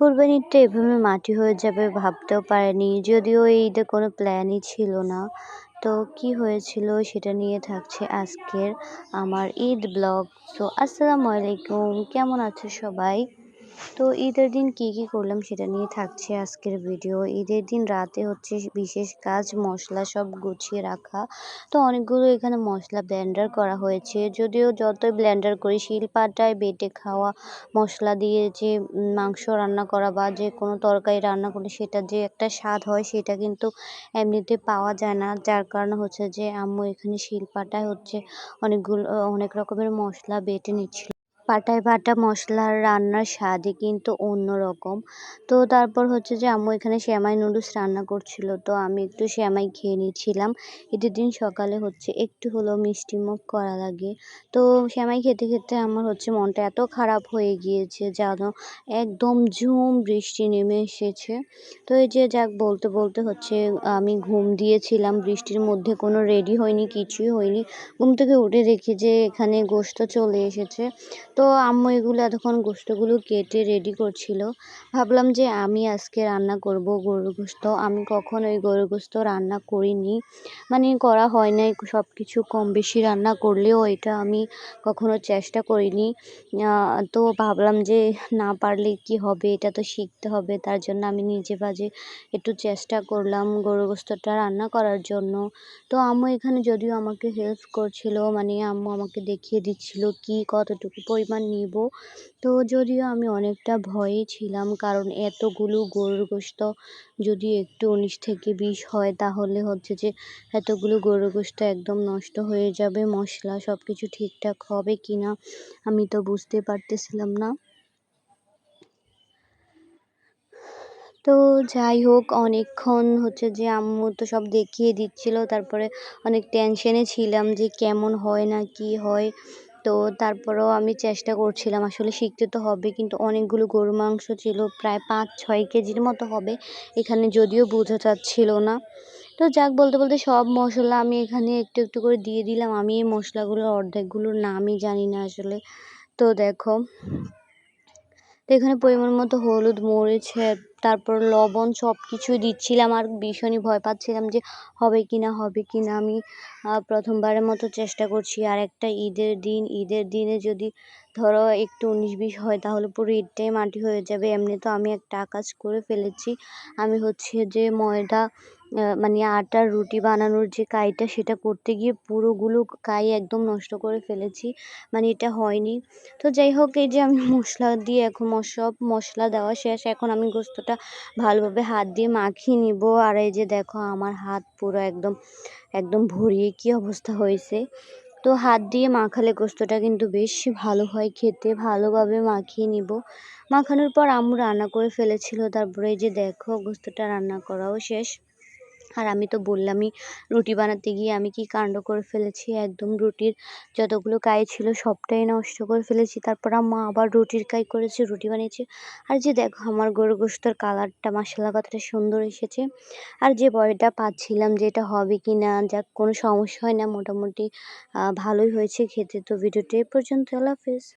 কোরবানিটা এভাবে মাটি হয়ে যাবে ভাবতেও পারেনি। যদিও এই ঈদে কোনো প্ল্যানই ছিল না। তো কি হয়েছিল সেটা নিয়ে থাকছে আজকের আমার ঈদ ব্লগ। তো আসসালামু আলাইকুম, কেমন আছো সবাই? তো ঈদের দিন কি কি করলাম সেটা নিয়ে থাকছে আজকের ভিডিও ঈদের দিন রাতে হচ্ছে বিশেষ কাজ, মশলা সব গুছিয়ে রাখা। তো অনেকগুলো এখানে মশলা ব্লেন্ডার করা হয়েছে। যদিও যতই ব্লেন্ডার করি, শিলপাটায় বেটে খাওয়া মশলা দিয়ে যে মাংস রান্না করা বা যে কোনো তরকারি রান্না করলে সেটা যে একটা স্বাদ হয়, সেটা কিন্তু এমনিতে পাওয়া যায় না। যার কারণে হচ্ছে যে আম্মু এখানে শিলপাটায় হচ্ছে অনেকগুলো, অনেক রকমের মশলা বেটে নিচ্ছিল। পাটায় বাটা মশলার রান্নার স্বাদই কিন্তু অন্য রকম তো তারপর হচ্ছে যে আম্মু এখানে শ্যামাই নুডলস রান্না করছিল, তো আমি একটু শ্যামাই খেয়ে নিচ্ছিলাম। ঈদের দিন সকালে হচ্ছে একটু হলেও মিষ্টি মুখ করা লাগে। তো শ্যামাই খেতে খেতে আমার হচ্ছে মনটা এত খারাপ হয়ে গিয়েছে যেন একদম ঝুম বৃষ্টি নেমে এসেছে। তো এই যে যাক বলতে বলতে হচ্ছে আমি ঘুম দিয়েছিলাম, বৃষ্টির মধ্যে কোনো রেডি হয়নি, কিছুই হয়নি। ঘুম থেকে উঠে দেখি যে এখানে গোস্ত চলে এসেছে। তো আম্মু এগুলো এতক্ষণ গোস্তগুলো কেটে রেডি করছিল। ভাবলাম যে আমি আজকে রান্না করব গরুর গোস্ত আমি কখনো ওই গরুর গোস্ত রান্না করিনি। মানে করা হয় নাই সব কিছু কম বেশি রান্না করলেও এটা আমি কখনো চেষ্টা করিনি। তো ভাবলাম যে না পারলে কি হবে, এটা তো শিখতে হবে। তার জন্য আমি নিজে বাজে একটু চেষ্টা করলাম গরুর গোস্তটা রান্না করার জন্য। তো আম্মু এখানে যদিও আমাকে হেল্প করছিল মানে আম্মু আমাকে দেখিয়ে দিচ্ছিল কি কতটুকু পরিমাণ নিব। তো যদিও আমি অনেকটা ভয়ে ছিলাম, কারণ এতগুলো গরুর গোস্ত যদি একটু উনিশ থেকে বিশ হয়, তাহলে হচ্ছে যে এতগুলো গরুর গোস্ত একদম নষ্ট হয়ে যাবে, মশলা সব কিছু ঠিকঠাক হবে কি না আমি তো বুঝতে পারতেছিলাম না। তো যাই হোক, অনেকক্ষণ হচ্ছে যে আম্মু তো সব দেখিয়ে দিচ্ছিল, তারপরে অনেক টেনশনে ছিলাম যে কেমন হয় না কি হয়। তো তারপরেও আমি চেষ্টা করছিলাম, আসলে শিখতে তো হবে, কিন্তু অনেকগুলো গরুর মাংস ছিল, প্রায় পাঁচ, ছয় কেজির মতো হবে, এখানে যদিও বোঝা যাচ্ছিল না। তো যাক, বলতে বলতে সব মশলা আমি এখানে একটু একটু করে দিয়ে দিলাম, আমি এই মশলাগুলোর অর্ধেকগুলোর নামই জানি না আসলে। তো দেখো এখানে পরিমাণ মতো হলুদ, মরিচ তারপর লবণ সব কিছুই দিচ্ছিলাম আর ভীষণই ভয় পাচ্ছিলাম যে হবে কি না হবে কি না আমি প্রথমবারের মতো চেষ্টা করছি আর একটা ঈদের দিন, ঈদের দিনে যদি ধরো একটু উনিশ বিশ হয় তাহলে পুরো ঈদটাই মাটি হয়ে যাবে। এমনি তো আমি একটা কাজ করে ফেলেছি। আমি হচ্ছে যে ময়দা মানে আটার রুটি বানানোর যে কাইটা, সেটা করতে গিয়ে পুরোগুলো কাই একদম নষ্ট করে ফেলেছি। মানে এটা হয়নি। তো যাই হোক, এই যে আমি মশলা দিয়ে এখন সব মশলা দেওয়া শেষ। এখন আমি গোস্তটা ভালোভাবে হাত দিয়ে মাখিয়ে নিব। আর এই যে দেখো, আমার হাত পুরো একদম একদম ভরিয়ে কী অবস্থা হয়েছে। তো হাত দিয়ে মাখালে গোস্তটা কিন্তু বেশ ভালো হয় খেতে। ভালোভাবে মাখিয়ে নিব। মাখানোর পর আম্মু রান্না করে ফেলেছিল। তারপরে যে দেখো, গোস্তটা রান্না করাও শেষ। আর আমি তো বললামই, রুটি বানাতে গিয়ে আমি কি কাণ্ড করে ফেলেছি? একদম রুটির যতগুলো কাই ছিল সবটাই নষ্ট করে ফেলেছি। তারপর আম্মা আবার রুটির কাই করেছে, রুটি বানিয়েছে। আর যে দেখো আমার গরু গোস্তর কালারটা মাসাল্লা কতটা সুন্দর এসেছে। আর যে ভয়টা পাচ্ছিলাম যে এটা হবে কি না যাক কোনো সমস্যা হয় না, মোটামুটি ভালোই হয়েছে খেতে। তো ভিডিওটি এ পর্যন্ত, আল্লাহ হাফেজ।